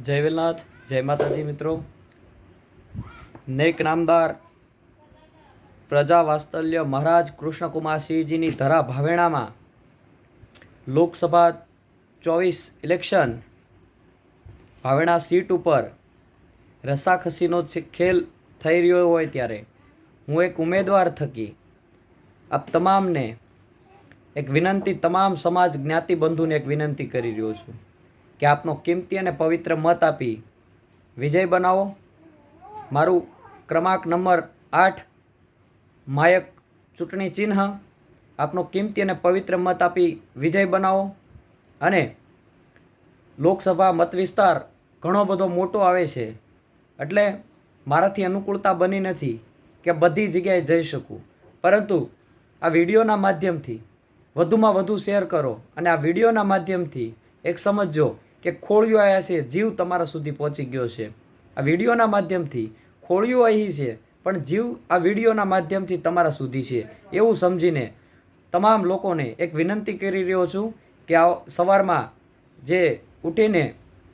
જય વેલનાથ, જય માતાજી મિત્રો. નેક નામદાર પ્રજા વાત્સલ્ય મહારાજ કૃષ્ણકુમારસિંહજીની ધરા ભાવેણામાં લોકસભા ચોવીસ ઇલેક્શન. ભાવેણા સીટ ઉપર રસાખસીનો ખેલ થઈ રહ્યો હોય ત્યારે હું એક ઉમેદવાર થકી આપ તમામને એક વિનંતી, તમામ સમાજ જ્ઞાતિ બંધુને એક વિનંતી કરી રહ્યો છું. કે આપનો કિંમતી અને પવિત્ર મત આપી. વિજય બનાવો. મારું ક્રમાંક નંબર આઠ, માયક ચૂંટણી ચિહ્ન. આપનો કિંમતી અને પવિત્ર મત આપી વિજય બનાવો. અને લોકસભા મત વિસ્તાર ઘણો બધો મોટો આવે છે. એટલે મારાથી અનુકૂળતા બની નથી કે બધી જગ્યાએ જઈ શકું. પરંતુ આ વિડીયોના માધ્યમથી, વધુમાં વધુ શેર કરો અને આ વિડીયોના માધ્યમથી એક સમજજો કે ખોળિયો આવ્યા છે, જીવ તમારા સુધી પહોંચી ગયો છે. આ વિડીયોના માધ્યમથી ખોળિયો અહીં છે, પણ જીવ આ વિડીયોના માધ્યમથી તમારા સુધી છે. એવું સમજીને તમામ લોકોને એક વિનંતી કરી રહ્યો છું કે આ સવારમાં જે ઉઠીને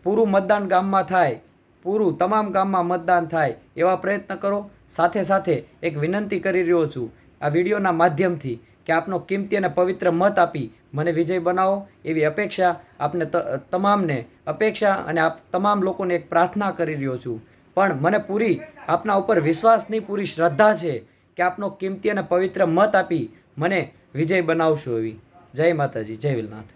પૂરું મતદાન ગામમાં થાય, પૂરું તમામ ગામમાં મતદાન થાય એવા પ્રયત્ન કરો. સાથે સાથે એક વિનંતી કરી રહ્યો છું આ વિડીયોના માધ્યમથી કે આપનો કિંમતી અને પવિત્ર મત આપી મને વિજય બનાવો એવી અપેક્ષા આપને તમામને અપેક્ષા અને આપ તમામ લોકોને એક પ્રાર્થના કરી રહ્યો છું. પણ મને પૂરી આપના ઉપર વિશ્વાસની પૂરી શ્રદ્ધા છે કે આપનો કિંમતી અને પવિત્ર મત આપી મને વિજય બનાવશો એવી. જય માતાજી, જય વિલનાથ.